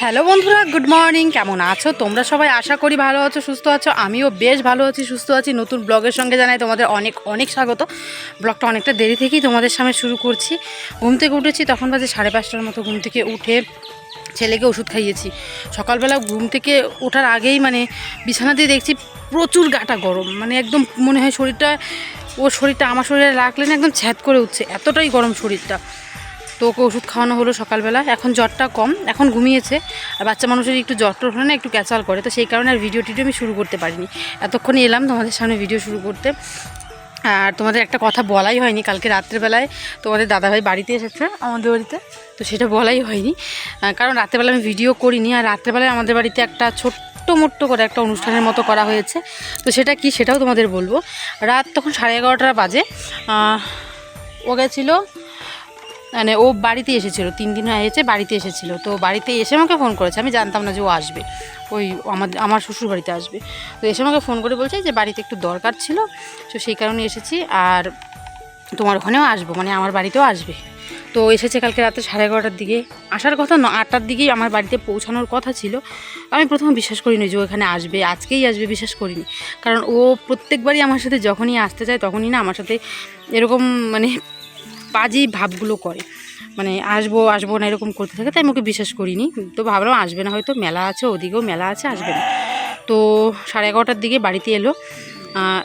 Hello বন্ধুরা, good morning. কেমন আছো? তোমরা সবাই আশা করি ভালো আছো, সুস্থ আছো। আমিও বেশ ভালো আছি, সুস্থ আছি। নতুন ব্লগের সঙ্গে জানাই তোমাদের অনেক অনেক স্বাগত। ব্লগটা অনেকটা দেরি থেকেই তোমাদের সামনে শুরু করছি। ঘুম থেকে উঠেছি, তখন বাজে সাড়ে পাঁচটার মতো। ঘুম থেকে উঠে ছেলেকে ওষুধ খাইয়েছি। সকালবেলা ঘুম থেকে ওঠার আগেই মানে বিছানা দিয়ে দেখছি প্রচুর গাটা গরম। মানে একদম মনে হয় শরীরটা ও শরীরটা, আমার শরীরে রাখলে না একদম ছ্যাদ করে উঠছে। এতটাই গরম শরীরটা। তো ওকে ওষুধ খাওয়ানো হলো সকালবেলা। এখন জ্বরটা কম, এখন ঘুমিয়েছে। আর বাচ্চা মানুষের একটু জ্বর টর হলে না একটু ক্যাচাল করে। তো সেই কারণে আর ভিডিও টিডিও আমি শুরু করতে পারিনি। এতক্ষণে এলাম তোমাদের সামনে ভিডিও শুরু করতে। আর তোমাদের একটা কথা বলাই হয়নি, কালকে রাত্রেবেলায় তোমাদের দাদাভাই বাড়িতে এসেছে আমাদের বাড়িতে। তো সেটা বলাই হয়নি। কারণ রাত্রেবেলা আমি ভিডিও করিনি। আর রাত্রেবেলায় আমাদের বাড়িতে একটা ছোট্ট মোট্ট করে একটা অনুষ্ঠানের মতো করা হয়েছে। তো সেটা কি সেটাও তোমাদের বলব। রাত তখন সাড়ে এগারোটা বাজে। ও গেছিল মানে ও বাড়িতে এসেছিল, তিন দিন হয়েছে বাড়িতে এসেছিল। তো বাড়িতে এসে আমাকে ফোন করেছে, আমি জানতাম না যে ও আসবে। ওই আমার আমার শ্বশুর বাড়িতে আসবে। তো এসে আমাকে ফোন করে বলছে যে বাড়িতে একটু দরকার ছিল, তো সেই কারণে এসেছি। আর তোমার ওখানেও আসব মানে আমার বাড়িতেও আসবে। তো এসেছে কালকে রাতে সাড়ে এগারোটার দিকে। আসার কথা ন, আটটার দিকেই আমার বাড়িতে পৌঁছানোর কথা ছিল। আমি প্রথমে বিশ্বাস করিনি যে ওখানে আসবে, আজকেই আসবে বিশ্বাস করিনি। কারণ ও প্রত্যেকবারই আমার সাথে যখনই আসতে চায় তখনই না আমার সাথে এরকম মানে বাজে ভাবগুলো করে। মানে আসব আসব না এরকম করতে থাকে, তাই আমি বিশ্বাস করিনি। তো ভাবলাম আসবে না, হয়তো মেলা আছে, ওদিকেও মেলা আছে, আসবে না। তো সাড়ে এগারোটার দিকে বাড়িতে এলো।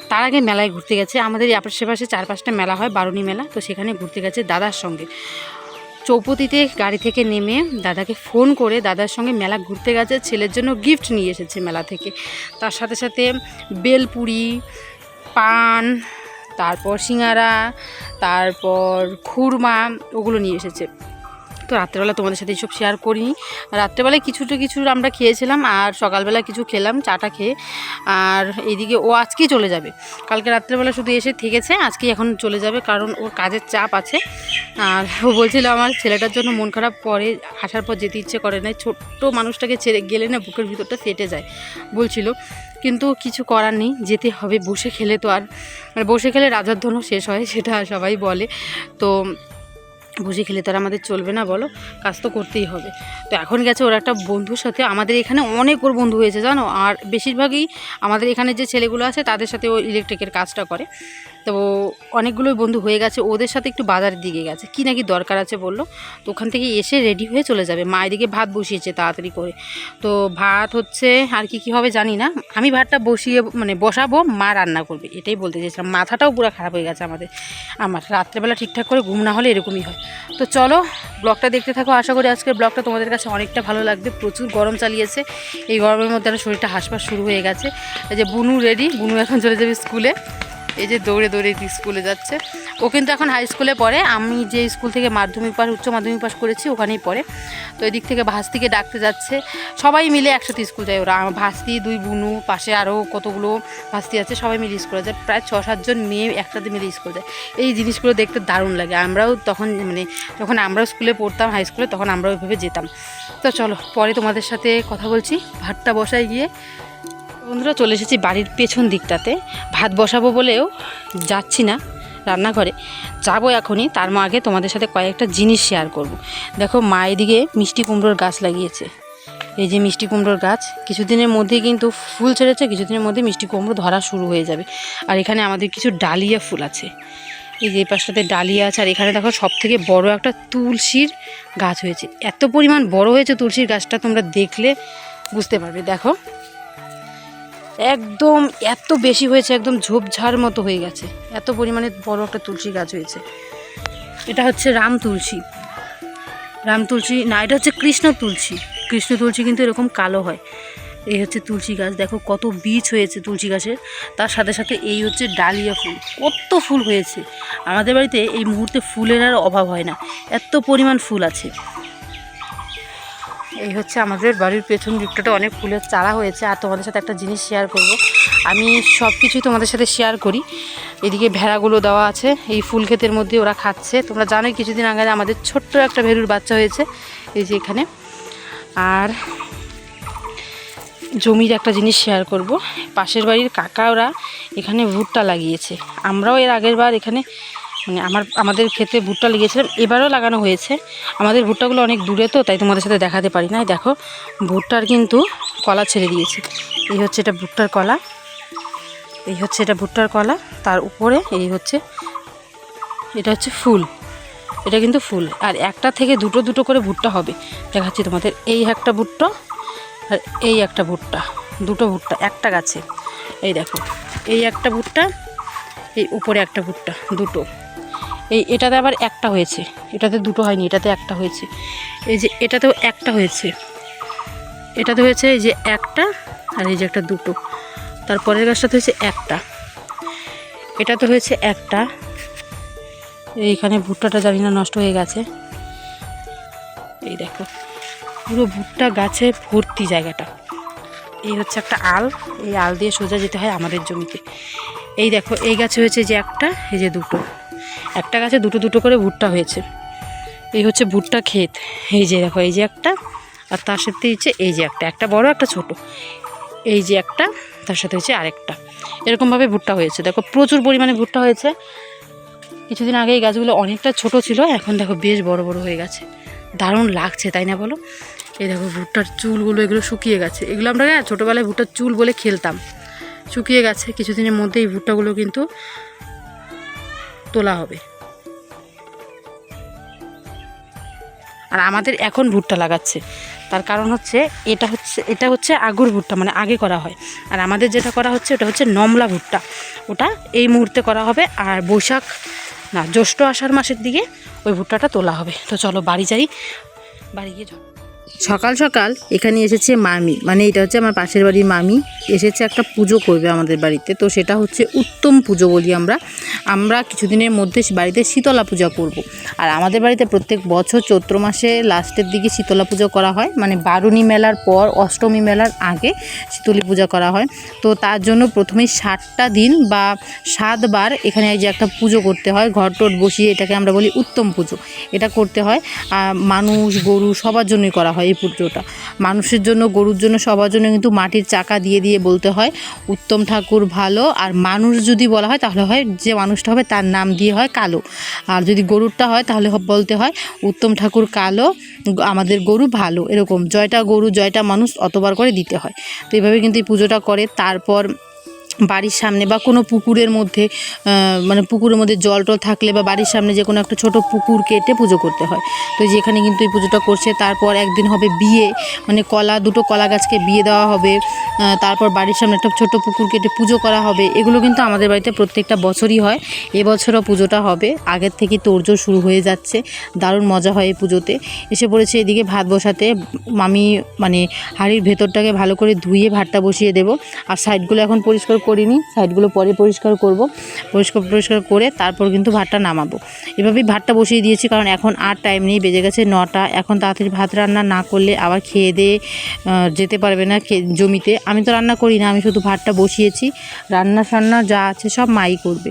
তার আগে মেলায় ঘুরতে গেছে। আমাদের এই আশেপাশে চার পাঁচটা মেলা হয় বারুণী মেলা। তো সেখানে ঘুরতে গেছে দাদার সঙ্গে। চৌপতিতে গাড়ি থেকে নেমে দাদাকে ফোন করে দাদার সঙ্গে মেলা ঘুরতে গেছে। ছেলের জন্য গিফট নিয়ে এসেছে মেলা থেকে। তার সাথে সাথে বেলপুরি, পান তারপর সিঙ্গারা, তারপর খুরমা, ওগুলো নিয়ে এসেছে। তো রাত্রেবেলা তোমাদের সাথে এইসব শেয়ার করিনি। রাত্রেবেলায় কিছুটা কিছু আমরা খেয়েছিলাম আর সকালবেলা কিছু খেলাম, চাটা খেয়ে। আর এইদিকে ও আজকেই চলে যাবে। কালকে রাত্রেবেলা শুধু এসে থেকেছে, আজকেই এখন চলে যাবে কারণ ওর কাজের চাপ আছে। আর ও বলছিল আমার ছেলেটার জন্য মন খারাপ পরে আসার পর যেতে ইচ্ছে করে না ছোট্ট মানুষটাকে ছেড়ে গেলে না বুকের ভিতরটা ফেটে যায়, বলছিল। কিন্তু কিছু করার নেই, যেতে হবে। বসে খেলে তো আর মানে বসে খেলে রাজার ধনও শেষ হয়, সেটা সবাই বলে। তো বসে খেলে তো আর আমাদের চলবে না, বলো? কাজ তো করতেই হবে। তো এখন গেছে ওর একটা বন্ধুর সাথে, আমাদের এখানে অনেক ওর বন্ধু হয়েছে, জানো? আর বেশিরভাগই আমাদের এখানে যে ছেলেগুলো আছে, তাদের সাথে ও ইলেকট্রিকের কাজটা করে। তো অনেকগুলোই বন্ধু হয়ে গেছে, ওদের সাথে একটু বাজারের দিকে গেছে। কি নাকি দরকার আছে বলল? তো ওখান থেকে এসে রেডি হয়ে চলে যাবে। মা এদিকে ভাত বসিয়েছে তাড়াতাড়ি করে। তো ভাত হচ্ছে আর কি কী হবে জানি না। আমি ভাতটা বসিয়ে মানে বসাবো, মা রান্না করবে। এটাই বলতে চেয়েছিলাম। মাথাটাও পুরো খারাপ হয়ে গেছে আমাদের। আমার রাত্রেবেলা ঠিকঠাক করে ঘুম না হলে এরকমই হয়। তো চলো, ব্লগটা দেখতে থাকো। আশা করি আজকের ব্লগটা তোমাদের কাছে অনেকটা ভালো লাগবে। প্রচুর গরম চালিয়েছে। এই গরমের মধ্যে আমার শরীরটা হাসপাস শুরু হয়ে গেছে। যে বুনু রেডি বুনু এখন চলে যাবে স্কুলে। এই যে দৌড়ে দৌড়ে স্কুলে যাচ্ছে। ও কিন্তু এখন হাই স্কুলে পড়ে। আমি যে স্কুল থেকে মাধ্যমিক পাস উচ্চ মাধ্যমিক পাস করেছি, ওখানেই পড়ে। তো এদিক থেকে ভাস্তিকে ডাকতে যাচ্ছে। সবাই মিলে একসাথে স্কুল যায় ওরা। আমার ভাস্তি, দুই বুনু, পাশে আরও কতগুলো ভাস্তি আছে, সবাই মিলে স্কুলে যায়। প্রায় ছ সাতজন মেয়ে একসাথে মিলে স্কুলে যায়। এই জিনিসগুলো দেখতে দারুণ লাগে। আমরাও তখন মানে যখন আমরাও স্কুলে পড়তাম হাই স্কুলে তখন আমরাও ওইভাবে যেতাম। তো চলো, পরে তোমাদের সাথে কথা বলছি। ভাতটা বসায় গিয়ে বন্ধুরা, চলে এসেছি বাড়ির পেছন দিকটাতে। ভাত বসাবো বলেও যাচ্ছি না রান্নাঘরে। যাব এখনই, তার মা আগে তোমাদের সাথে কয়েকটা জিনিস শেয়ার করব। দেখো, মা এদিকে মিষ্টি কুমড়োর গাছ লাগিয়েছে। এই যে মিষ্টি কুমড়োর গাছ, কিছুদিনের মধ্যেই কিন্তু ফুল ছেড়েছে, কিছুদিনের মধ্যে মিষ্টি কুমড়ো ধরা শুরু হয়ে যাবে। আর এখানে আমাদের কিছু ডালিয়া ফুল আছে। এই যে পাশটাতে ডালিয়া আছে, আর এখানে দেখো সব থেকে বড় একটা তুলসীর গাছ হয়েছে। এত পরিমাণ বড় হয়েছে তুলসীর গাছটা তোমরা দেখলে বুঝতে পারবে। দেখো একদম এত বেশি হয়েছে, একদম ঝোপঝাড় মতো হয়ে গেছে। এত পরিমাণে বড় একটা তুলসী গাছ হয়েছে। এটা হচ্ছে রাম তুলসী। রাম তুলসী, না, এটা হচ্ছে কৃষ্ণ তুলসী। কৃষ্ণ তুলসী কিন্তু এরকম কালো হয়। এই হচ্ছে তুলসী গাছ। দেখো কত বীজ হয়েছে তুলসী গাছের। তার সাথে সাথে এই হচ্ছে ডালিয়া ফুল। কত ফুল হয়েছে। আমাদের বাড়িতে এই মুহূর্তে ফুলের আর অভাব হয় না। এত পরিমাণ ফুল আছে। এই হচ্ছে আমাদের বাড়ির পেছন দিকটাতে অনেক ফুলের চারা হয়েছে, আর তোমাদের সাথে একটা জিনিস শেয়ার করব। আমি সব কিছুই তোমাদের সাথে শেয়ার করি। এদিকে ভেড়াগুলো দেওয়া আছে, এই ফুল ক্ষেতের মধ্যে ওরা খাচ্ছে। তোমরা জানোই কিছুদিন আগে আমাদের ছোট্ট একটা ভেড়ুর বাচ্চা হয়েছে, এই যে এখানে। আর জমির একটা জিনিস শেয়ার করব। পাশের বাড়ির কাকা ওরা এখানে ভুট্টা লাগিয়েছে। আমরাও এর আগের বার এখানে মানে আমার, আমাদের ক্ষেতে ভুট্টা লেগেছিলাম এবারও লাগানো হয়েছে। আমাদের ভুট্টাগুলো অনেক দূরে তো, তাই তোমাদের সাথে দেখাতে পারি না দেখো, ভুট্টার কিন্তু কলা ছেড়ে দিয়েছি। এই হচ্ছে এটা ভুট্টার কলা। এই হচ্ছে এটা ভুট্টার কলা। তার উপরে এই হচ্ছে, এটা হচ্ছে ফুল। এটা কিন্তু ফুল। আর একটা থেকে দুটো দুটো করে ভুট্টা হবে। দেখাচ্ছি তোমাদের, এই একটা ভুট্টা আর এই একটা ভুট্টা। দুটো ভুট্টা, একটা গাছে। এই দেখো, এই একটা ভুট্টা, এই উপরে একটা ভুট্টা, দুটো। এই এটাতে আবার একটা হয়েছে। এটাতে দুটো হয়নি, এটাতে একটা হয়েছে। এই যে এটাতেও একটা হয়েছে। এটাতে হয়েছে এই যে একটা আর এই যে একটা দুটো। তারপরের গাছটাতে হয়েছে একটা। এটাতে হয়েছে একটা। এইখানে ভুট্টাটা জানি না নষ্ট হয়ে গেছে। এই দেখো, পুরো ভুট্টা গাছে ভর্তি জায়গাটা। এই হচ্ছে একটা আল। এই আল দিয়ে সোজা যেতে হয় আমাদের জমিতে। এই দেখো, এই গাছে হয়েছে যে একটা, এই যে দুটো। একটা গাছে দুটো দুটো করে ভুট্টা হয়েছে। এই হচ্ছে ভুট্টা ক্ষেত। এই যে দেখো, এই যে একটা, আর তার সাথে হচ্ছে এই যে একটা একটা বড়, একটা ছোট। এই যে একটা, তার সাথে হচ্ছে আরেকটা। এরকমভাবে ভুট্টা হয়েছে। দেখো, প্রচুর পরিমাণে ভুট্টা হয়েছে। কিছুদিন আগে এই গাছগুলো অনেকটা ছোট ছিল, এখন দেখো বেশ বড় বড় হয়ে গেছে। দারুণ লাগছে, তাই না বলো? এই দেখো, ভুট্টার চুলগুলো এগুলো শুকিয়ে গেছে। এগুলো আমরা ছোটোবেলায় ভুট্টার চুল বলে খেলতাম। শুকিয়ে গেছে। কিছুদিনের মধ্যে এই ভুট্টাগুলো কিন্তু তোলা হবে। আর আমাদের এখন ভুট্টা লাগাচ্ছে। তার কারণ হচ্ছে এটা হচ্ছে এটা হচ্ছে আগুর ভুট্টা মানে আগে করা হয়। আর আমাদের যেটা করা হচ্ছে, ওটা হচ্ছে নমলা ভুট্টা। ওটা এই মুহূর্তে করা হবে আর বৈশাখ, না, জ্যৈষ্ঠ আষাঢ় মাসের দিকে ওই ভুট্টাটা তোলা হবে। তো চলো বাড়ি যাই। বাড়ি গিয়ে সকাল সকাল এখানে এসেছে মামি। মানে এটা হচ্ছে আমার পাশের বাড়ির মামি। এসেছে একটা পুজো করবে আমাদের বাড়িতে। তো সেটা হচ্ছে উত্তম পুজো বলি আমরা। আমরা কিছুদিনের মধ্যে বাড়িতে শীতলা পূজা করব। আর আমাদের বাড়িতে প্রত্যেক বছর চৈত্র মাসে লাস্টের দিকে শীতলা পুজো করা হয়। মানে বারুণী মেলার পর, অষ্টমী মেলার আগে শীতলী পূজা করা হয়। তো তার জন্য প্রথমেই ষাটটা দিন বা সাতবার এখানে এই যে একটা পুজো করতে হয়। ঘর টট বসিয়ে এটাকে আমরা বলি উত্তম পুজো। এটা করতে হয়। মানুষ, গরু সবার জন্যই করা হয়। এই পুজোটা মানুষের জন্য, গরুর জন্য, সবার জন্য কিন্তু মাটির চাকা দিয়ে দিয়ে বলতে হয়, উত্তম ঠাকুর ভালো। আর মানুষ যদি বলা হয়, তাহলে হয় যে মানুষটা হবে তার নাম দিয়ে হয় কালো। আর যদি গরুরটা হয়, তাহলে বলতে হয় উত্তম ঠাকুর কালো, আমাদের গরু ভালো। এরকম, জয়টা গরু, জয়টা মানুষ অতবার করে দিতে হয়। তো এইভাবে কিন্তু এই পুজোটা করে। তারপর বাড়ির সামনে বা কোনো পুকুরের মধ্যে মানে পুকুরের মধ্যে জল টল থাকলে বা বাড়ির সামনে যে কোনো একটা ছোট পুকুর কেটে পুজো করতে হয়। তো যেখানে কিন্তু এই পুজোটা করছে, তারপর একদিন হবে বিয়ে মানে কলা, দুটো কলা গাছকে বিয়ে দেওয়া হবে তারপর বাড়ির সামনে একটা ছোট পুকুর কেটে পুজো করা হবে, এগুলো কিন্তু আমাদের বাড়িতে প্রত্যেকটা বছরই হয়। এবছরও পুজোটা হবে, আগের থেকে তোড়জোড় শুরু হয়ে যাচ্ছে, দারুণ মজা হয় এই পুজোতে। এসে পড়েছে এদিকে ভাত বসাতে আমি মানে হাঁড়ির ভেতরটাকে ভালো করে ধুয়ে ভাতটা বসিয়ে দেবো, আর সাইডগুলো এখন পরিষ্কার করিনি, সাইডগুলো পরে পরিষ্কার করব। পরিষ্কার পরিষ্কার করে তারপর কিন্তু ভাতটা নামাবো। এভাবেই ভাতটা বসিয়ে দিয়েছি, কারণ এখন আর টাইম নেই, বেজে গেছে নটা। এখন তাড়াতাড়ি ভাত রান্না না করলে আবার খেয়ে দিয়ে যেতে পারবে না জমিতে। আমি তো রান্না করি না, আমি শুধু ভাতটা বসিয়েছি। রান্না টান্না যা আছে সব মাই করবে।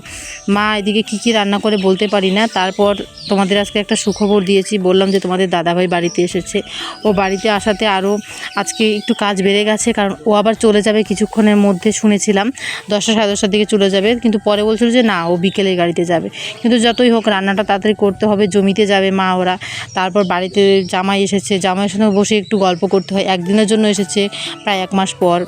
মা এদিকে কী কী রান্না করে বলতে পারি না। তারপর তোমাদের আজকে একটা সুখবর দিয়েছি, বললাম যে তোমাদের দাদাভাই বাড়িতে এসেছে। ও বাড়িতে আসাতে আরও আজকে একটু কাজ বেড়ে গেছে, কারণ ও আবার চলে যাবে কিছুক্ষণের মধ্যে শুনেছিলাম। দশটা সাড়ে দশটার দিকে চলে যাবে। কিন্তু পরে বলছিল যে, না, ও বিকেলের গাড়িতে যাবে। কিন্তু যতই হোক, রান্নাটা তাড়াতাড়ি করতে হবে, জমিতে যাবে মা ওরা। তারপর বাড়িতে জামাই এসেছে। জামাইয়ের সঙ্গে বসে একটু গল্প করতে হয়। একদিনের জন্য এসেছে, প্রায় এক মাস পর।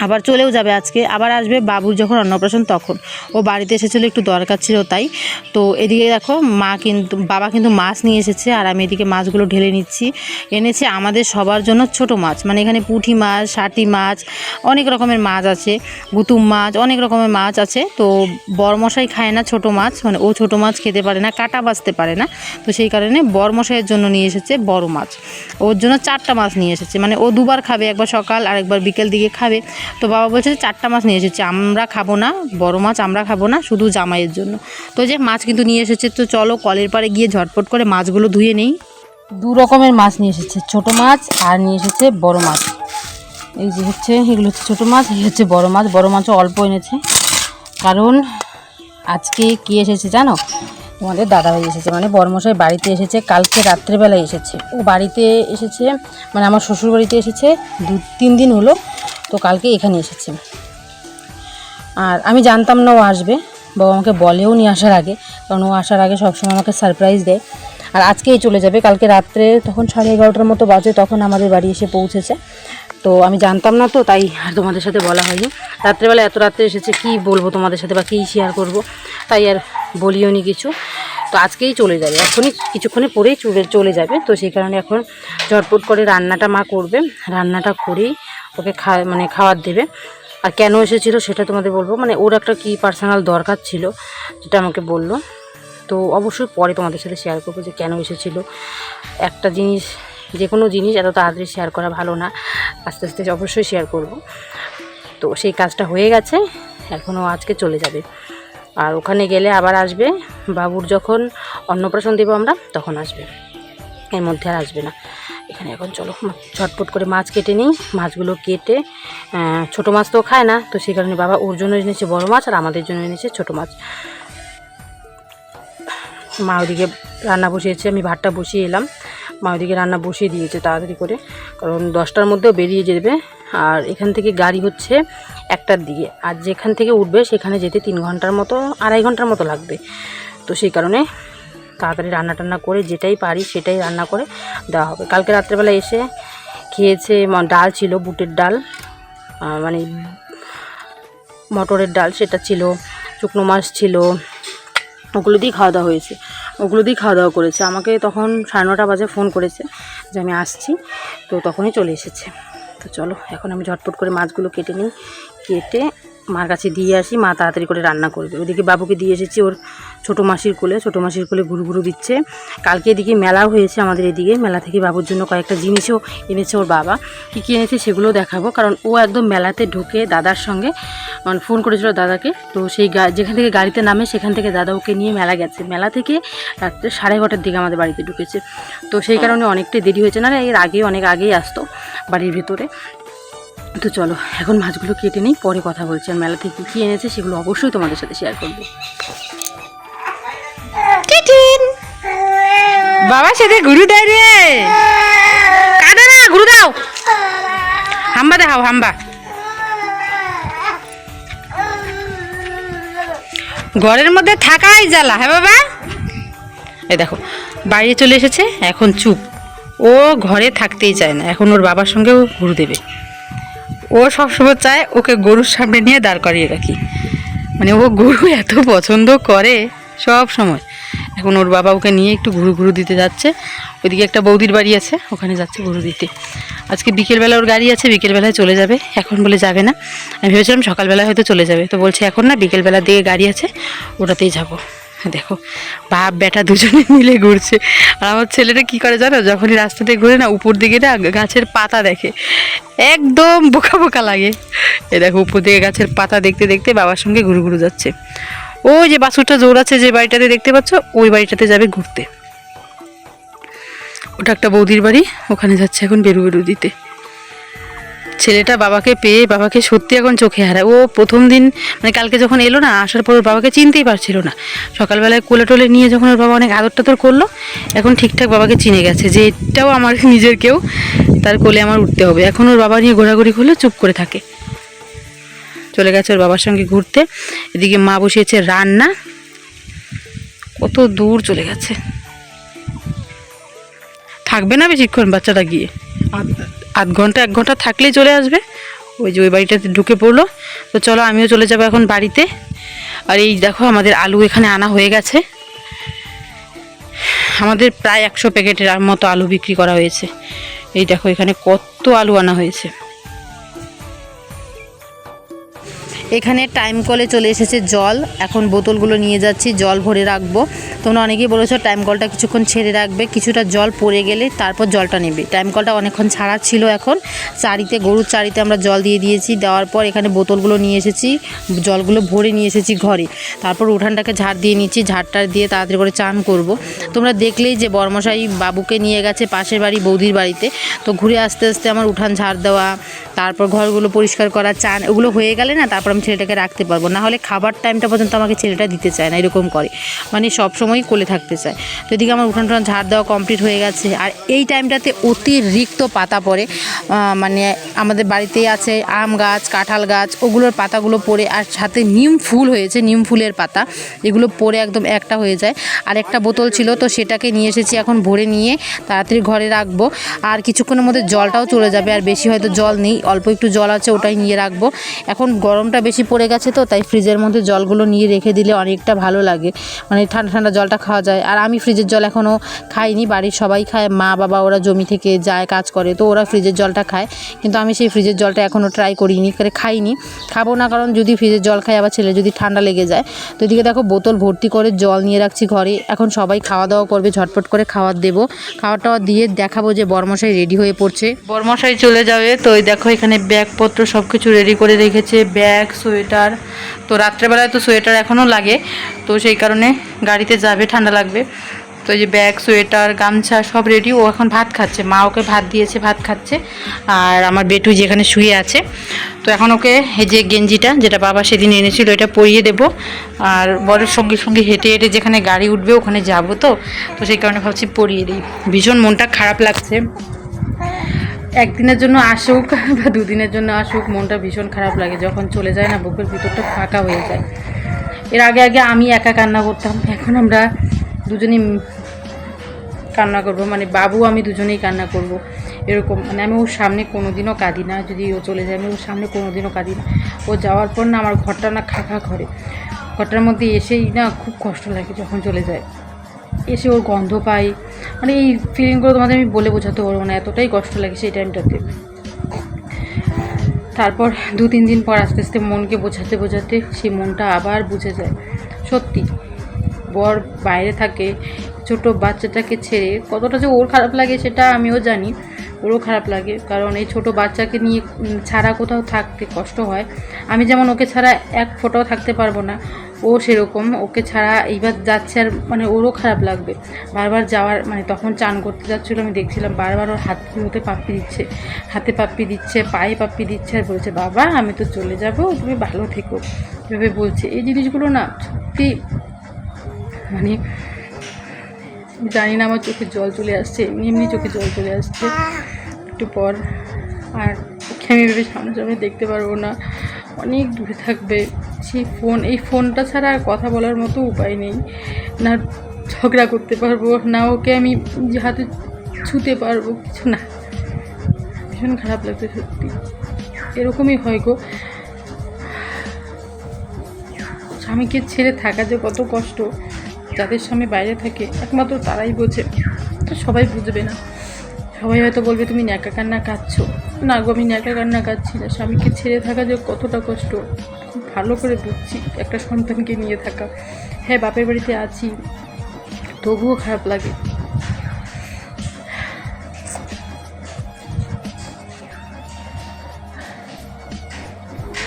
আবার চলেও যাবে আজকে। আবার আসবে বাবুর যখন অন্নপ্রাশন তখন। ও বাড়িতে এসেছিল, একটু দরকার ছিল তাই। তো এদিকে দেখো, মা কিন্তু, বাবা কিন্তু মাছ নিয়ে এসেছে আর আমি এদিকে মাছগুলো ঢেলে নিচ্ছি। এনেছে আমাদের সবার জন্য ছোট মাছ। মানে এখানে পুঁটি মাছ ষাটি মাছ, অনেক রকমের মাছ আছে। গুতুম মাছ, অনেক রকমের মাছ আছে। তো বরমশাই খায় না ছোট মাছ। মানে ও ছোট মাছ খেতে পারে না, কাটা বাঁচতে পারে না। তো সেই কারণে বরমশাইয়ের জন্য নিয়ে এসেছে বড় মাছ। ওর জন্য চারটা মাছ নিয়ে এসেছে। মানে ও দুবার খাবে, একবার সকাল আর একবার বিকেল দিকে খাবে। তো বাবা বলছে চারটা মাছ নিয়ে এসেছে, আমরা খাব না, বড় মাছ আমরা খাব না, শুধু জামাইয়ের জন্য। তো যে মাছ কিন্তু নিয়ে এসেছে, তো চলো কলের পাড়ে গিয়ে ঝটপট করে মাছগুলো ধুয়ে নেই। দু রকমের মাছ নিয়ে এসেছে, ছোট মাছ আর নিয়ে এসেছে বড় মাছ। এই যে হচ্ছে, এগুলো হচ্ছে ছোটো মাছ, এই হচ্ছে বড় মাছ। বড় মাছও অল্প এনেছে। কারণ আজকে কি এসেছে জানো? তোমাদের দাদাভাই এসেছে মানে বর্মশাই বাড়িতে এসেছে, কালকে রাত্রেবেলায় এসেছে। ও বাড়িতে এসেছে মানে আমার শ্বশুর বাড়িতে এসেছে, দু, তিন দিন হলো, তো কালকে এখানে এসেছে। আর আমি জানতাম না ও আসবে, বাবা আমাকে বলেও নি আসার আগে, কারণ ও আসার আগে সবসময় আমাকে সারপ্রাইজ দেয়। আর আজকেই চলে যাবে, কালকে রাত্রে তখন সাড়ে এগারোটার মতো বাজে, তখন আমাদের বাড়ি এসে পৌঁছেছে। তো আমি জানতাম না তো, তাই আর তোমাদের সাথে বলা হয়নি। রাত্রেবেলা এত রাত্রে এসেছে, কি বলব তোমাদের সাথে বা কী শেয়ার করব? তাই আর বলিও নি কিছু। তো আজকেই চলে যাবে, এখনই কিছুক্ষণে পরেই চলে চলে যাবে। তো সেই কারণে এখন ঝটপট করে রান্নাটা মা করবে। রান্নাটা করেই ওকে খা মানে খাবার দেবে। আর কেন এসেছিল সেটা তোমাদের বলব? মানে ওর একটা কি পার্সোনাল দরকার ছিল, যেটা আমাকে বলল। তো অবশ্যই পরে তোমাদের সাথে শেয়ার করব যে কেন এসেছিল। একটা জিনিস যে কোনো জিনিস এত তাড়াতাড়ি শেয়ার করা ভালো না। আস্তে আস্তে অবশ্যই শেয়ার করব। তো সেই কাজটা হয়ে গেছে এখনও আজকে চলে যাবে। আর ওখানে গেলে আবার আসবে। বাবুর যখন অন্নপ্রাশন দেবো আমরা, তখন আসবে। এর মধ্যে আর আসবে না। এখানে এখন চলো ঝটপট করে মাছ কেটে নিই। মাছগুলো কেটে ছোটো মাছ তো খায় না, তো সেই কারণে বাবা ওর জন্য এনেছে বড় মাছ আর আমাদের জন্য এনেছে ছোটো মাছ। মা ওদিকে রান্না বসিয়েছে, আমি ভাতটা বসিয়ে এলাম। মা ওদিকে রান্না বসিয়ে দিয়েছে তাড়াতাড়ি করে, কারণ দশটার মধ্যেও বেরিয়ে যাবে আর এখান থেকে গাড়ি হচ্ছে একটার দিকে, আর যেখান থেকে উঠবে সেখানে যেতে তিন ঘণ্টার মতো, আড়াই ঘণ্টার মতো লাগবে। তো সেই কারণে তাড়াতাড়ি রান্না টান্না করে যেটাই পারি সেটাই রান্না করে দেওয়া হবে। কালকে রাত্রেবেলা এসে খেয়েছে ডাল ছিল, বুটের ডাল মানে মটরের ডাল, সেটা ছিল, শুকনো মাছ ছিল, ওগুলো দিয়ে খাওয়া দাওয়া হয়েছে। ওগুলো দিয়ে খাওয়া দাওয়া করেছে। আমাকে তখন সাড়ে নটা বাজে ফোন করেছে যে আমি আসছি। তো তখনই চলে এসেছে। তো চলো, এখন আমি ঝটপট করে মাছগুলো কেটে নিই। কেটে মার কাছে দিয়ে আসি, মা তাড়াতাড়ি করে রান্না করবে ওদিকে বাবুকে দিয়ে এসেছি, ওর ছোটো মাসির কোলে। ছোটো মাসির কোলে ঘুরু ঘুরু দিচ্ছে। কালকে এদিকে মেলাও হয়েছে আমাদের এদিকে। মেলা থেকে বাবুর জন্য কয়েকটা জিনিসও এনেছে ওর বাবা। কী কী এনেছে সেগুলো দেখাবো, কারণ ও একদম মেলাতে ঢুকে দাদার সঙ্গে। মানে ফোন করেছিল দাদাকে। তো সেই যেখান থেকে গাড়িতে নামে, সেখান থেকে দাদা ওকে নিয়ে মেলা গেছে। মেলা থেকে রাত্রে সাড়ে এগারোটার দিকে আমাদের বাড়িতে ঢুকেছে। তো সেই কারণে অনেকটাই দেরি হয়েছে। না এর আগে অনেক আগেই আসতো বাড়ির ভেতরে। তো চলো এখন মাছগুলো কেটে নিই পরে কথা বলছি। আর মেলা থেকে কী কী এনেছে সেগুলো অবশ্যই তোমাদের সাথে শেয়ার করব। বাবা সেটা গুরু দেয় রে। কাঁদে না গুরু দাও। হাম্বা দেখাও হাম্বা। ঘরের মধ্যে থাকাই জ্বালা হ্যাঁ বাবা? এই দেখো বাইরে চলে এসেছে এখন চুপ। ও ঘরে থাকতেই চায় না এখন ওর বাবার সঙ্গেও ঘুরু দেবে। ও সবসময় চায় ওকে গরুর সামনে নিয়ে দাঁড় করিয়ে রাখি। মানে ও গরু এত পছন্দ করে সব সময়। এখন ওর বাবা ওকে নিয়ে একটু ঘুরু ঘুরু দিতে যাচ্ছে। ওইদিকে একটা বৌদির বাড়ি আছে, ওখানে যাচ্ছে ঘুরু দিতে। আজকে বিকেলবেলা ওর গাড়ি আছে, বিকেলবেলায় চলে যাবে। এখন বলে যাবে না। আমি ভেবেছিলাম সকালবেলায় হয়তো চলে যাবে। তো বলছে, এখন না বিকেলবেলার দিকে গাড়ি আছে, ওটাতেই যাব। দেখো, বাপ, বেটা দুজনে মিলে ঘুরছে। আর আমার ছেলেটা কি করে জানো? যখনই রাস্তা দিয়ে ঘুরে না, উপর দিকে না গাছের পাতা দেখে। একদম বোকা বোকা লাগে। এ দেখো, উপর দিকে গাছের পাতা দেখতে দেখতে বাবার সঙ্গে ঘুরু ঘুরু যাচ্ছে। ওই যে বাছুরটা আছে যে বাড়িটাতে দেখতে পাচ্ছ, ওই বাড়িটাতে যাবে ঘুরতে। ওটা একটা বৌদির বাড়ি, ওখানে যাচ্ছে এখন বেরু বেরু দিতে। ছেলেটা বাবাকে পেয়ে বাবাকে সত্যি এখন চোখে হারায়। ও প্রথম দিন মানে কালকে যখন এলো না, আসার পর ওর বাবাকে চিনতেই পারছিল না। সকালবেলায় কোলে টোলে নিয়ে যখন ওর বাবা অনেক আদর টাদর করল, এখন ঠিকঠাক বাবাকে চিনে গেছে যে এটাও আমার, নিজের কেউ, তার কোলে আমার উঠতে হবে। এখন ওর বাবা নিয়ে ঘোরাঘুরি করলে চুপ করে থাকে। চলে গেছে ওর বাবার সঙ্গে ঘুরতে। এদিকে মা বসিয়েছে রান্না। কত দূর চলে গেছে। থাকবে না বেশিক্ষণ বাচ্চাটা গিয়ে। আধ- ঘণ্টা, এক ঘণ্টা থাকলেই চলে আসবে। ওই যে ওই বাড়িটাতে ঢুকে পড়ল। তো চলো আমিও চলে যাব এখন বাড়িতে। আর এই দেখো আমাদের আলু এখানে আনা হয়ে গেছে। আমাদের প্রায় একশো প্যাকেটের মতো আলু বিক্রি করা হয়েছে। এই দেখো এখানে কত আলু আনা হয়েছে। এখানে টাইম কলে চলে এসেছে জল। এখন বোতলগুলো নিয়ে যাচ্ছি, জল ভরে রাখব। তোমরা অনেকেই বলেছ টাইম কলটা কিছুক্ষণ ছেড়ে রাখবে, কিছুটা জল পড়ে গেলে তারপর জলটা নেবে। টাইম কলটা অনেকক্ষণ ছাড়া ছিল এখন। চারিতে, গরুর চারিতে আমরা জল দিয়ে দিয়েছি, দেওয়ার পর এখানে বোতলগুলো নিয়ে এসেছি, জলগুলো ভরে নিয়ে এসেছি ঘরে। তারপর উঠানটাকে ঝাড় দিয়ে নিচ্ছি, ঝাড়টা দিয়ে তাড়াতাড়ি করে চান করব। তোমরা দেখলেই যে বর্মশাই বাবুকে নিয়ে গেছে পাশের বাড়ি, বৌদির বাড়িতে। তো ঘুরে আসতে আসতে আমার উঠান ঝাড় দেওয়া, তারপর ঘরগুলো পরিষ্কার করা, চান ওগুলো হয়ে গেলে না, তারপর আমি ছেলেটাকে রাখতে পারব। না হলে খাবার টাইমটা পর্যন্ত আমাকে ছেলেটা দিতে চায় না, এরকম করে। মানে সব সময়ই কোলে থাকতে চায়। তো এদিকে আমার উঠান টুঠান ঝাড় দেওয়া কমপ্লিট হয়ে গেছে। আর এই টাইমটাতে অতিরিক্ত পাতা পড়ে। মানে আমাদের বাড়িতেই আছে আম গাছ, কাঁঠাল গাছ, ওগুলোর পাতাগুলো পড়ে। আর সাথে নিম ফুল হয়েছে, নিম ফুলের পাতা। এগুলো পড়ে একদম একটা হয়ে যায়। আর একটা বোতল ছিল, তো সেটাকে নিয়ে এসেছি এখন ভরে নিয়ে তাড়াতাড়ি ঘরে রাখব। আর কিছুক্ষণের মধ্যে জলটাও চলে যাবে। আর বেশি হয়তো জল নেই, অল্প একটু জল আছে ওটাই নিয়ে রাখব। এখন গরমটা বেশি পড়ে গেছে তো, তাই ফ্রিজের মধ্যে জলগুলো নিয়ে রেখে দিলে অনেকটা ভালো লাগে। মানে ঠান্ডা ঠান্ডা জলটা খাওয়া যায়। আর আমি ফ্রিজের জল এখনও খাইনি, বাড়ির সবাই খায়, মা বাবা ওরা জমি থেকে যায়, কাজ করে, তো ওরা ফ্রিজের জলটা খায়। কিন্তু আমি সেই ফ্রিজের জলটা এখনও ট্রাই করিনি, করে খাইনি। খাব না, কারণ যদি ফ্রিজের জল খাই, আবার ছেলে যদি ঠান্ডা লেগে যায়। তো এদিকে দেখো, বোতল ভর্তি করে জল নিয়ে রাখছি ঘরে। এখন সবাই খাওয়া দাওয়া করবে, ঝটপট করে খাবার দেবো। খাওয়া টাওয়া দিয়ে দেখাবো যে বরমশাই রেডি হয়ে পড়ছে। বরমশাই চলে যাবে। তো দেখো, এখানে ব্যাগপত্র সব কিছু রেডি করে রেখেছে। ব্যাগ সোয়েটার, তো রাত্রেবেলায় তো সোয়েটার এখনও লাগে, তো সেই কারণে গাড়িতে যাবে, ঠান্ডা লাগবে। তো এই যে ব্যাগ, সোয়েটার, গামছা সব রেডি ও এখন ভাত খাচ্ছে, মা ওকে ভাত দিয়েছে, ভাত খাচ্ছে, আর আমার বেটু যেখানে শুয়ে আছে। তো এখন ওকে এই যে গেঞ্জিটা, যেটা বাবা সেদিন এনেছিল, এটা পরিয়ে দেব। আর বরের সঙ্গে সঙ্গে হেঁটে হেঁটে যেখানে গাড়ি উঠবে, ওখানে যাব তো। তো সেই কারণে ভাবছি পরিয়ে দিই। ভীষণ মনটা খারাপ লাগছে। একদিনের জন্য আসুক বা দুদিনের জন্য আসুক, মনটা ভীষণ খারাপ লাগে। যখন চলে যায় না, বুকের ভিতরটা ফাঁকা হয়ে যায়। এর আগে আগে আমি একা কান্না করতাম, এখন আমরা দুজনেই কান্না করব। মানে বাবু, আমি দুজনেই কান্না করব। এরকম মানে আমি ওর সামনে কোনোদিনও কাঁদি না। যদি ও চলে যায়, আমি ওর সামনে কোনোদিনও কাঁদি না। ও যাওয়ার পর না, আমার ঘরটা না খা খা করে। ঘরটার মধ্যে এসেই না খুব কষ্ট লাগে যখন চলে যায়। এসে ওর গন্ধ পাই। মানে এই ফিলিংগুলো তোমাদের আমি বলে বোঝাতে পারব না, এতটাই কষ্ট লাগে সেই টাইমটাতে তারপর দু, তিন দিন পর আস্তে আস্তে মনকে বোঝাতে বোঝাতে সেই মনটা আবার বুঝে যায়। সত্যি, বর বাইরে থাকে, ছোট বাচ্চাটাকে ছেড়ে কতটা যে ওর খারাপ লাগে সেটা আমিও জানি, ওরও খারাপ লাগে। কারণ এই ছোট বাচ্চাকে নিয়ে ছাড়া কোথাও থাকতে কষ্ট হয়। আমি যেমন ওকে ছাড়া এক ফোটাও থাকতে পারব না ও সেরকম, ওকে ছাড়া এইবার যাচ্ছে আর মানে ওরও খারাপ লাগবে। বারবার যাওয়ার মানে তখন চান করতে যাচ্ছিল, আমি দেখছিলাম বারবার ওর হাত হাতগুলোতে পাপ্পি দিচ্ছে, হাতে পাপ্পি দিচ্ছে, পায়ে পাপ্পি দিচ্ছে আর বলছে, বাবা, আমি তো চলে যাব, তুমি ভালো থেকো। এভাবে বলছে। এই জিনিসগুলো না সত্যি মানে জানি না, আমার চোখে জল চলে আসছে, এমনি এমনি চোখে জল চলে আসছে। একটু পর আর ওকে আমি ভেবে সামনাসামনি দেখতে পারব না। অনেক দূরে থাকবে। সেই ফোন, এই ফোনটা ছাড়া আর কথা বলার মতো উপায় নেই। না ঝগড়া করতে পারব, না ওকে আমি হাতে ছুতে পারব, কিছু না। ভীষণ খারাপ লাগছে সত্যি। এরকমই হয় গো। স্বামীকে ছেড়ে থাকা যে কত কষ্ট, যাদের স্বামী বাইরে থাকে, একমাত্র তারাই বোঝে। তো সবাই বুঝবে না। সবাই হয়তো বলবে, তুমি ন্যাকা কান্না কাঁদছো। না গো, আমি ন্যাকা কান্না কাঁদছি না। স্বামীকে ছেড়ে থাকা যে কতটা কষ্ট। ভালো করে বুঝছি একটা সন্তানকে নিয়ে থাকা। হ্যাঁ বাপের বাড়িতে আছি, তবুও খারাপ লাগে।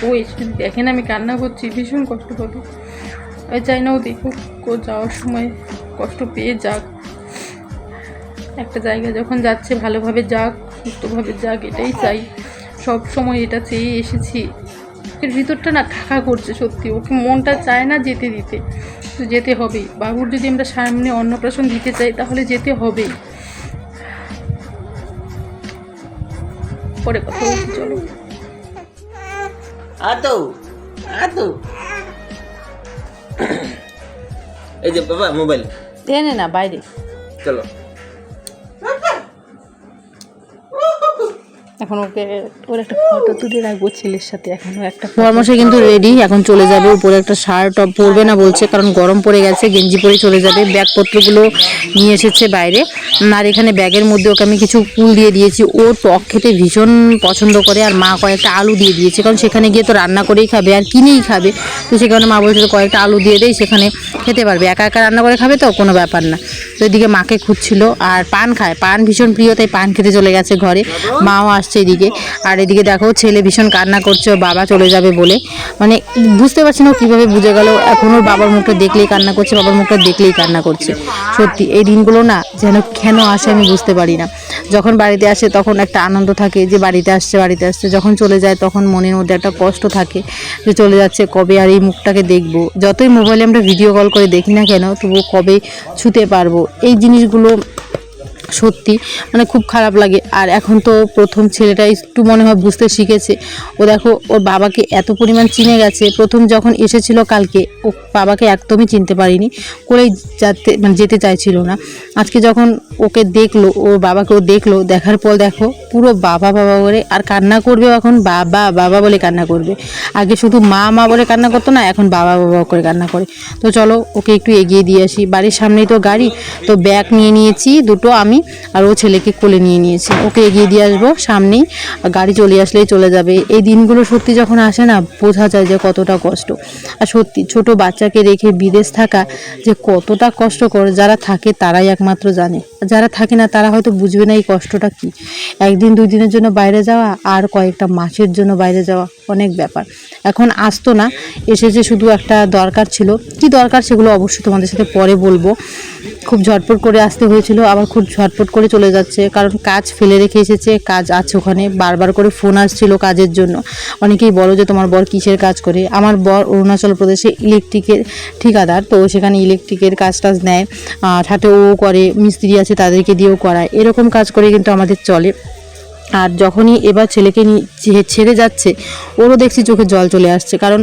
ও এসে দেখেন আমি কান্না করছি, ভীষণ কষ্ট পাবে। আমি চাই না ও দেখুক, ও যাওয়ার সময় কষ্ট পেয়ে যাক। একটা জায়গায় যখন যাচ্ছে, ভালোভাবে যাক, সুস্থভাবে যাক, এটাই চাই। সব সময় এটা চেয়ে এসেছি। ওর ভিতরটা না খাকা করছে সত্যি। ওকে মনটা চায় না যেতে দিতে। তো যেতে হবেই। বাবুর যদি আমরা সামনে অন্নপ্রাশন দিতে চাই তাহলে যেতে হবেই। পরে কথা বলছি চলো। আতো আতো। এই যে বাবা মোবাইল। এনে না বাইরে। চলো। এখন ওকে ওর একটা ফটো তুলে রাখব ছেলের সাথে এখনও একটা বর্মশাই কিন্তু রেডি এখন চলে যাবে উপরে একটা শার্ট টপ পরবে না বলছে কারণ গরম পড়ে গেছে গেঞ্জি পরে চলে যাবে ব্যাগপত্রগুলো নিয়ে এসেছে বাইরে। আর এখানে ব্যাগের মধ্যে ওকে আমি কিছু ফুল দিয়ে দিয়েছি ও টক খেতে ভীষণ পছন্দ করে আর মা কয়েকটা আলু দিয়ে দিয়েছে কারণ সেখানে গিয়ে তো রান্না করেই খাবে আর কিনেই খাবে। তো সে কারণে মা বলছে কয়েকটা আলু দিয়ে দেয় সেখানে খেতে পারবে। একা একা রান্না করে খাবে তো কোনো ব্যাপার না। তো এদিকে মাকে খুঁজছিল আর পান খায় পান ভীষণ প্রিয় তাই পান খেতে চলে গেছে ঘরে। মাও আসছে আসছে এদিকে। আর এদিকে দেখো, ছেলে ভীষণ কান্না করছে বাবা চলে যাবে বলে। মানে বুঝতে পারছি না কীভাবে বুঝে গেল। এখনও বাবার মুখটা দেখলেই কান্না করছে, বাবার মুখটা দেখলেই কান্না করছে। সত্যি, এই দিনগুলো না যেন কেন আসে আমি বুঝতে পারি না। যখন বাড়িতে আসে তখন একটা আনন্দ থাকে যে বাড়িতে আসছে বাড়িতে আসছে। যখন চলে যায় তখন মনের মধ্যে একটা কষ্ট থাকে যে চলে যাচ্ছে কবে আর এই মুখটাকে দেখব। যতই মোবাইলে আমরা ভিডিও কল করে দেখি না কেন, তবুও কবে ছুতে পারব। এই জিনিসগুলো সত্যি মানে খুব খারাপ লাগে। আর এখন তো প্রথম ছেলেটা একটু মনে হয় বুঝতে শিখেছে। ও দেখো, ওর বাবাকে এত পরিমাণ চিনে গেছে। প্রথম যখন এসেছিল কালকে, ও বাবাকে একদমই চিনতে পারিনি। করেই যাতে মানে যেতে চাইছিল না। আজকে যখন ওকে দেখল ওর বাবাকে ও দেখল, দেখার পর দেখো, পুরো বাবা বাবা করে আর কান্না করবে এখন? বাবা বাবা বলে কান্না করবে। আগে শুধু মা মা বলে কান্না করতো না, এখন বাবা বাবা করে কান্না করে। তো চলো, ওকে একটু এগিয়ে দিয়ে আসি। বাড়ির সামনেই তো গাড়ি, তো ব্যাগ নিয়ে নিয়েছি, দুটো আমি। আর ও ছেলেকে কোলে নিয়ে নিয়েছে। ওকে এগিয়ে দিয়ে আসব সামনেই। গাড়ি চলে আসলেই চলে যাবে। এই দিনগুলো সত্যি যখন আসে না, বোঝা যায় যে কতটা কষ্ট। আর সত্যি, ছোট বাচ্চাকে রেখে বিদেশ থাকা যে কতটা কষ্টকর যারা থাকে তারাই একমাত্র জানে। যারা থাকে না, তারা হয়তো বুঝবে না এই কষ্টটা কি। একদিন দুই দিনের জন্য বাইরে যাওয়া আর কয়েকটা মাসের জন্য বাইরে যাওয়া, অনেক ব্যাপার। এখন আসতো না, এসেছে শুধু একটা দরকার ছিল। কি দরকার সেগুলো অবশ্যই তোমাদের সাথে পরে বলব। খুব ঝটপট করে আসতে হয়েছিল, আবার খুব ঝটপট করে চলে যাচ্ছে। কারণ কাজ ফেলে রেখে এসেছে, কাজ আছে ওখানে। বারবার করে ফোন আসছিল কাজের জন্য। অনেকেই বলো যে, তোমার বর কিসের কাজ করে? আমার বর অরুণাচল প্রদেশে ইলেকট্রিকের ঠিকাদার, তো সেখানে ইলেকট্রিকের কাজ টাজ নেয় সাথে ও করে, মিস্ত্রি আছে তাদেরকে দিয়েও করায়। এরকম কাজ করে কিন্তু আমাদের চলে। আর যখনই এবার ছেলেকে ছেড়ে যাচ্ছে, ওরও দেখছি চোখে জল চলে আসছে। কারণ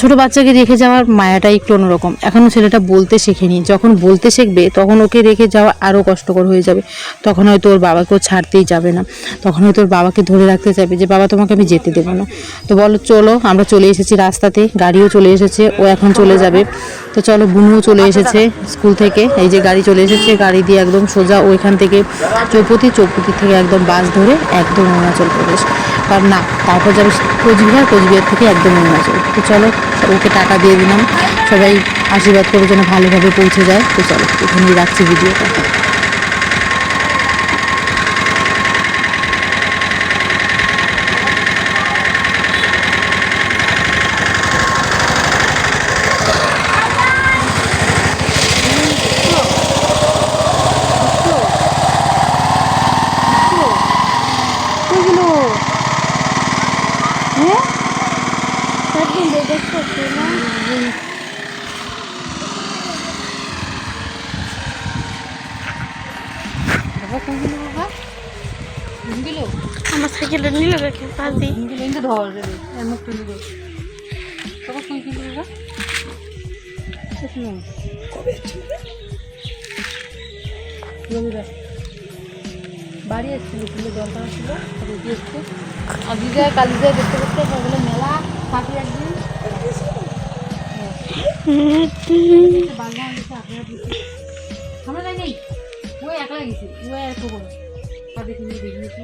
ছোট বাচ্চাকে রেখে যাওয়ার মায়াটা একটু অন্যরকম। এখনও ছেলেটা বলতে শেখেনি। যখন বলতে শিখবে, তখন ওকে রেখে যাওয়া আরও কষ্টকর হয়ে যাবে। তখন হয়তো ওর বাবাকেও ছাড়তেই যাবে না। তখন হয়তো ওর বাবাকে ধরে রাখতে চাইবে যে, বাবা, তোমাকে আমি যেতে দেবো না। তো বলো, চলো, আমরা চলে এসেছি রাস্তাতে। গাড়িও চলে এসেছে, ও এখন চলে যাবে। তো চলো, বুনুও চলে এসেছে স্কুল থেকে। এই যে গাড়ি চলে এসেছে, গাড়ি দিয়ে একদম সোজা ওইখান থেকে চৌপতি চৌপতি থেকে একদম বাস ধরে একদম অরুণাচল প্রদেশ। কারণ না, তারপর যাবে কোচবিহার কোচবিহার থেকে একদম অরুণাচল। তো চলো ওকে টাকা দিয়ে দিলাম। সবাই আশীর্বাদ করে যেন ভালোভাবে পৌঁছে যায়। তো চলো, এখানেই রাখছি ভিডিওটা। আমার সাইকেলটা নিল রেখে পাশ দিয়ে বাড়ি এসেছিল ফুলের দরকার ছিল রেডি এসছে। আজকে যায় কালি যায় দেখতে দেখতে মেলা আমরা যাই নেই ও একলা গেছি। ও আর তো বলো তাদের দেখি